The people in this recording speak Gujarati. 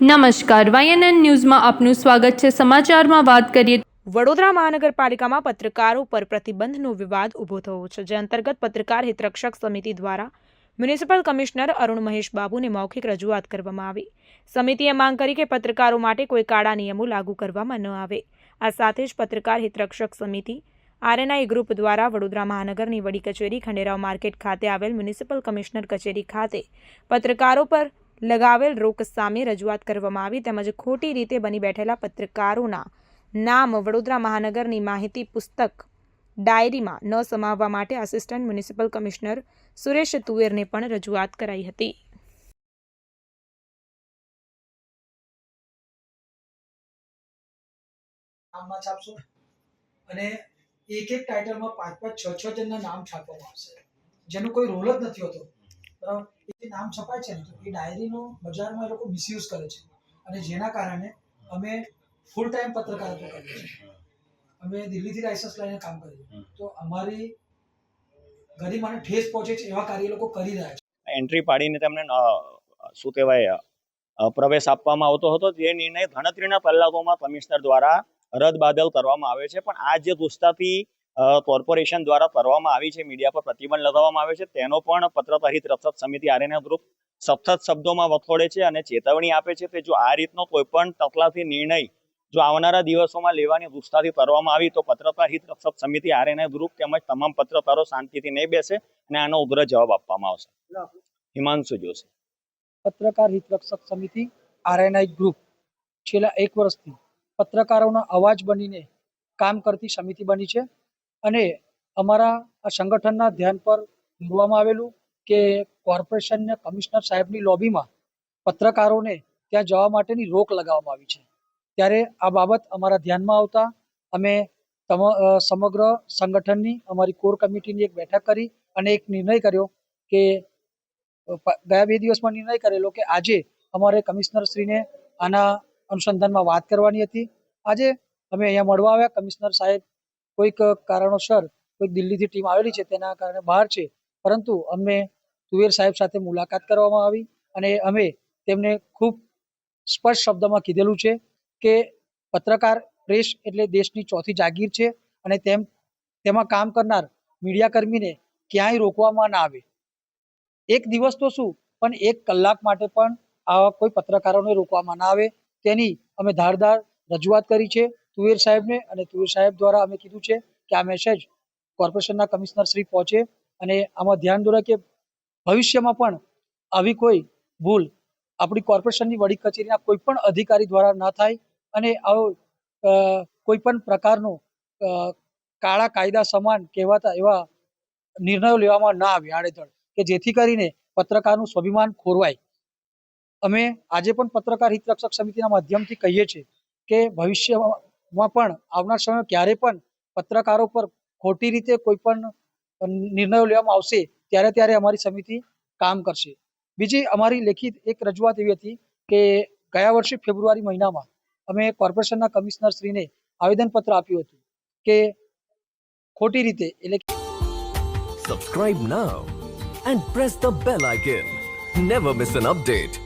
નમસ્કાર વાયએનએન ન્યૂઝમાં આપનું સ્વાગત છે. સમાચારમાં વાત કરીએ વડોદરા મહાનગરપાલિકામાં પત્રકારો પર પ્રતિબંધનો વિવાદ ઊભો થયો છે, જે અંતર્ગત પત્રકાર હિતરક્ષક સમિતિ દ્વારા મ્યુનિસિપલ કમિશનર અરુણ મહેશ બાબુને મૌખિક રજૂઆત કરવામાં આવી. સમિતિએ માંગ કરી કે પત્રકારો માટે કોઈ કાળા નિયમો લાગુ કરવામાં ન આવે. આ સાથે જ પત્રકાર હિતરક્ષક સમિતિ આરએનઆઈ ગ્રુપ દ્વારા વડોદરા મહાનગરની વડી કચેરી, ખંડેરાવ માર્કેટ ખાતે આવેલ મ્યુનિસિપલ કમિશનર કચેરી ખાતે પત્રકારો પર લગાવેલ રોક સામે રજૂઆત કરવામાં આવી તેમજ ખોટી રીતે બની બેઠેલા પત્રકારોના નામ વડોદરા મહાનગરની માહિતી પુસ્તક ડાયરીમાં ન સમાવવા માટે આસિસ્ટન્ટ મ્યુનિસિપલ કમિશનર સુરેશ તુવેરને પણ રજૂઆત કરાઈ હતી. નામમાં છાપશો અને એક એક ટાઇટલમાં પાંચ પાંચ છ છ જણના નામ છાપવામાં આવશે. જેનો કોઈ રોલ જ નથી હોતો. એ નામ છપાય છે ને તો એ ડાયરીનો બજારમાં એ લોકો મિસયુઝ કરે છે. અને જેના કારણે અમે ફૂલ ટાઈમ પત્રકારત્વ કરીએ છીએ. અમે દિલ્હીથી લાયસન્સ લઈને કામ કરીએ તો અમારી ગરિમાને ઠેસ પહોંચે છે એવા કાર્ય લોકો કરી રહ્યા છે. એન્ટ્રી પાડીને તેમને શું કહેવાય પ્રવેશ આપવામાં આવતો હતો. જે નિર્ણય ગણતરીના કલાકોમાં કમિશનર દ્વારા રદબાદલ કરવામાં આવે છે. પણ આ જે ગુસ્તાથી કોર્પોરેશન દ્વારા કરવામાં આવી છે, મીડિયા પર પ્રતિબંધ લગાવવામાં આવે છે. તેનો પણ પત્રકાર હિત રક્ષક સમિતિ આરએનએ ગ્રુપ સતત શબ્દોમાં વખોડે છે અને ચેતવણી આપે છે કે જો આ રીતનો કોઈ પણ તકલાફી નિર્ણય જો આવનારા દિવસોમાં લેવાની વૃક્ષતાથી કરવામાં આવી, તો પત્રકાર હિત રક્ષક સમિતિ આરએનએ ગ્રુપ તેમજ તમામ પત્રકારો શાંતિથી નહીં બેસે અને આનો ઉગ્ર જવાબ આપવામાં આવશે. હિમાંશુ જોશી. પત્રકાર હિત રક્ષક સમિતિ આરએનઆઈ ગ્રુપ છેલ્લા એક વર્ષથી પત્રકારોના અવાજ બનીને કામ કરતી સમિતિ બની છે. અને અમારા આ સંગઠનના ધ્યાન પર દોરવામાં આવેલું કે કોર્પોરેશનના કમિશનર સાહેબની લોબીમાં પત્રકારોને ત્યાં જવા માટેની રોક લગાવવામાં આવી છે. ત્યારે આ બાબત અમારા ધ્યાનમાં આવતા અમે સમગ્ર સંગઠનની, અમારી કોર કમિટીની એક બેઠક કરી અને એક નિર્ણય કર્યો કે ગયા બે દિવસમાં નિર્ણય કરેલો કે આજે અમારે કમિશનરશ્રીને આના અનુસંધાનમાં વાત કરવાની હતી. આજે અમે અહીંયા મળવા આવ્યા, કમિશનર સાહેબ કોઈક કારણોસર કોઈક દિલ્હીથી ટીમ આવેલી છે, તેના કારણે બહાર છે. પરંતુ અમને તુવેર સાહેબ સાથે મુલાકાત કરવામાં આવી અને અમે તેમને ખૂબ સ્પષ્ટ શબ્દમાં કીધેલું છે કે પત્રકાર પ્રેસ એટલે દેશની ચોથી જાગીર છે અને તેમ, તેમાં કામ કરનાર મીડિયાકર્મીને ક્યાંય રોકવામાં ના આવે. એક દિવસ તો શું, પણ એક કલાક માટે પણ આવા કોઈ પત્રકારોને રોકવામાં ના આવે. તેની અમે ધારદાર રજૂઆત કરી છે. તુવેર સાહેબને અને તુવેર સાહેબ દ્વારા અમે કીધું છે કે આ મેસેજ કોર્પોરેશનના કમિશનર શ્રી પહોંચે અને આમાં ધ્યાન દોરે કે ભવિષ્યમાં પણ આવી કોઈ ભૂલ આપણી કોર્પોરેશનની વડી કચેરીના કોઈ પણ અધિકારી દ્વારા ના થાય અને આવો કોઈ પણ પ્રકારનો કાળા કાયદા સમાન કહેવાતા એવા નિર્ણયો લેવામાં ના આવે આડેધડ કે જેથી કરીને પત્રકારનું સ્વાભિમાન ખોરવાય. અમે આજે પણ પત્રકાર હિતરક્ષક સમિતિના માધ્યમથી કહીએ છીએ કે ભવિષ્યમાં પણ આવનાર સમયમાં ક્યારે પણ પત્રકારો પર ખોટી રીતે કોઈ પણ નિર્ણયો લેવામાં આવશે, ત્યારે ત્યારે અમારી સમિતિ કામ કરશે બીજી અમારી લેખિત એક રજૂઆત એવી હતી કે ગયા વર્ષે ફેબ્રુઆરી મહિનામાં અમે કોર્પોરેશનના કમિશનર શ્રીને આવેદનપત્ર આપ્યું હતું કે ખોટી રીતે એટલે subscribe now and press the bell icon never miss an update.